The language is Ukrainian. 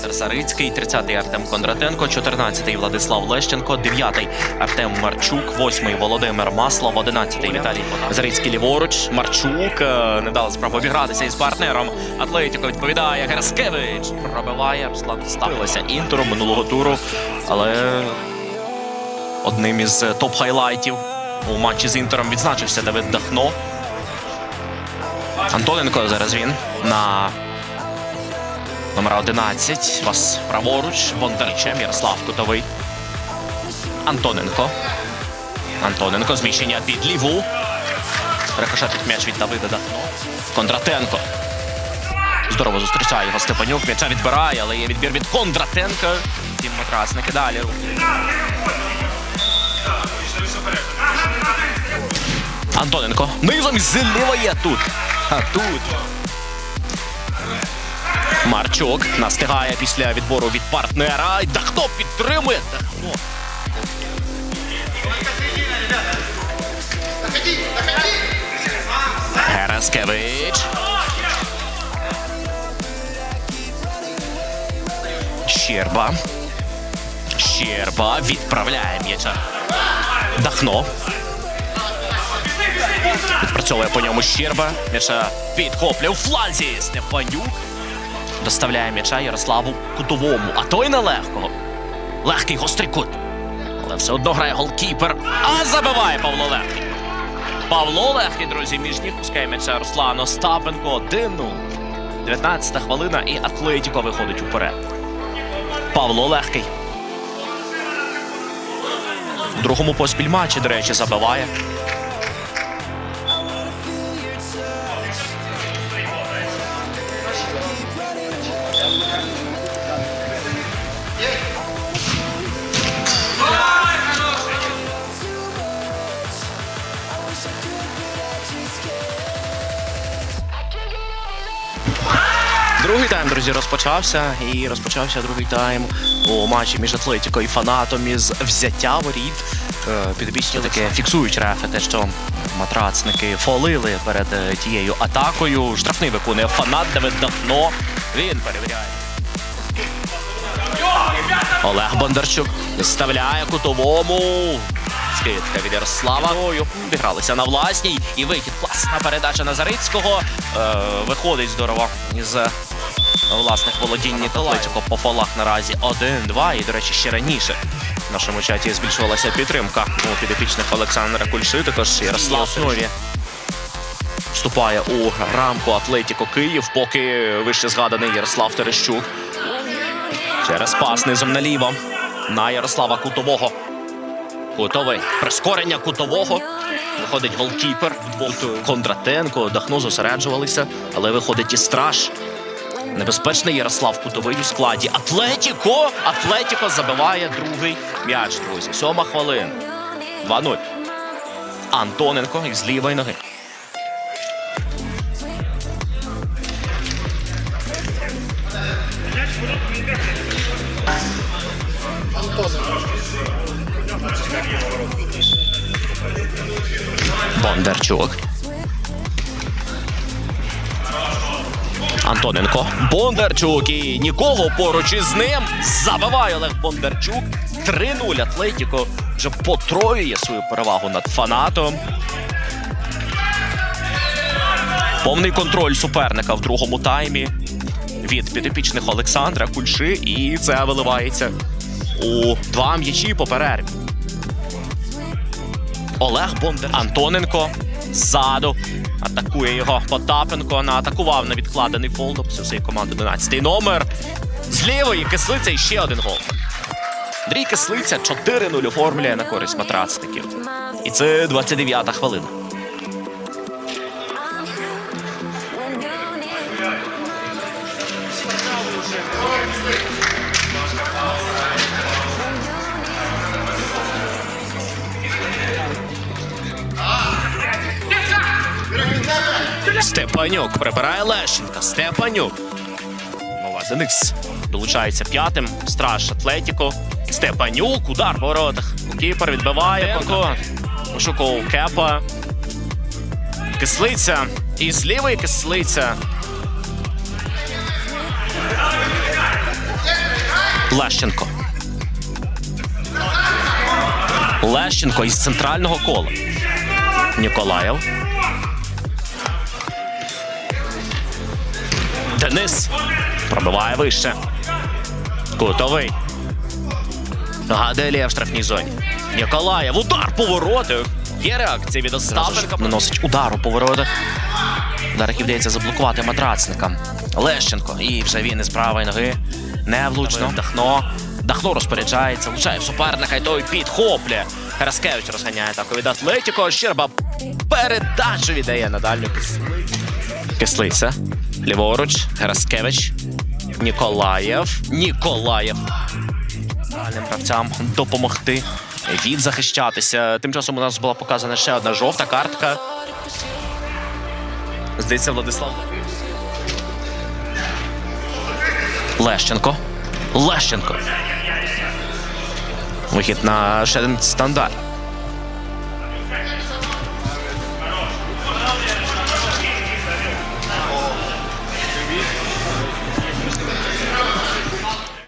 Олександр Сарицький, 30-й Артем Кондратенко, 14-й Владислав Лещенко, 9-й Артем Марчук, 8-й Володимир Маслов, 11-й Віталій Зарицький ліворуч. Марчук е, не дали справу обігратися із партнером. Атлетіко відповідає Гераскевич. Пробиває Руслан ставилася інтеру минулого туру, але одним із е, топ-хайлайтів у матчі з інтером відзначився Давид Дахно. Антоненко зараз він на номера 11. Вас праворуч. Бондарчем Ярослав Кутовий. Антоненко. Антоненко. Зміщення під ліву. Рикошетить м'яч від Давида Дахно. Кондратенко. Здорово зустрічає його Степанюк. М'яча відбирає, але є відбір від Кондратенка. Тім матрасники далі. Антоненко. Низом зліва є тут. А тут. Марчук настигає після відбору від партнера. Дахно підтримує. Дахно. Гераскевич. Щерба. Щерба відправляє м'яча. Дахно. Відпрацьовує по ньому Щерба. М'яча підхоплює у фланзі. Степанюк. Доставляє м'яча Ярославу Кутовому. А той нелегко. Легкий гострий кут. Але все одно грає голкіпер. А забиває Павло Легкий. Павло Легкий, друзі, між ніг пускає м'яча Руслан Остапенко. 1-0. 19 хвилина і Атлетіко виходить уперед. Павло Легкий. В другому поспіль матчі, до речі, забиває. Другий тайм, друзі, розпочався. І розпочався другий тайм у матчі між Атлетіко і фанатом із взяття воріт. Е, Підопічні таке фіксують рефи, те, що матрацники фолили перед е, тією атакою. Штрафний виконує фанат Давид Дахно. Він перевіряє. Олег Бондарчук вставляє кутовому. Скидка від Ярослава. Обігралися на власній. І вихід. Класна передача Назарицького. Е, виходить здорово із власних володінь Атлетико по фолах наразі 1-2. І, до речі, ще раніше в нашому чаті збільшувалася підтримка у підопічних Олександра Кульши. Також Ярослав основі вступає у рамку Атлетіко Київ, поки вище згаданий Ярослав Терещук. Через пас низом наліво на Ярослава Кутового. Кутовий. Прискорення кутового. Виходить голкіпер. Кондратенко. Дахно зосереджувалися, але виходить і страж. Небезпечний Ярослав Кутовий у складі. Атлетіко! Атлетіко забиває другий м'яч, друзі. Сьома хвилина. 2-0. Антоненко із лівої ноги. Бондарчук. Антоненко. Бондарчук і нікого поруч із ним. Забиває Олег Бондарчук. 3-0 Атлетіко вже потроює свою перевагу над фанатом. Повний контроль суперника в другому таймі від підопічних Олександра Кульши. І це виливається у два м'ячі по перерві. Олег Бондар. Антоненко ззаду. Атакує його Потапенко. Наатакував на відкладений фол до цієї команди 11 номер. З лівої кислиця і ще один гол. Андрій Кислиця 4-0 оформлює на користь матрацників. І це 29-та хвилина. Степанюк прибирає Лещенка. Степанюк. Нова Денис долучається п'ятим. Страж Атлетіко. Степанюк. Удар по воротах. Кіпер відбиває. Пошуков Кепа. Кислиця. І з кислиця. Лещенко. Лещенко із центрального кола. Ніколаєв. Денис пробиває вище. Кутовий. Гаделія в штрафній зоні. Ніколаєв. Удар по воротах. Є реакція від Остапенка. Наносить удар у повороти. Удар, який вдається заблокувати матрацника. Лещенко. І вже він із правої ноги. Невлучно. Дахно. Дахно розпоряджається. Влучає в суперника і той підхоплює. Хараскевич розганяє атаку від Атлетіко. Щерба передачу віддає на дальню. Кислиця. Ліворуч. Гераскевич. Ніколаєв. Ніколаєв. Дальним гравцям допомогти відзахищатися. Тим часом у нас була показана ще одна жовта картка. Здається, Владислав. Лещенко. Лещенко. Вихід на ще один стандарт.